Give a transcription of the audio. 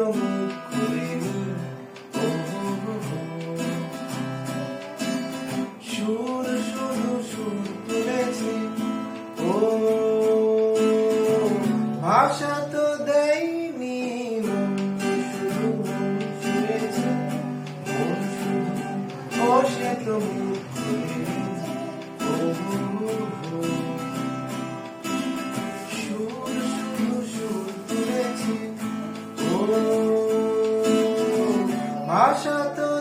তো মুখ সুর শুধু সুর তুলেছি ও ভাষা তো দেয়নি শুধু শুনেছি তো ভাষা তো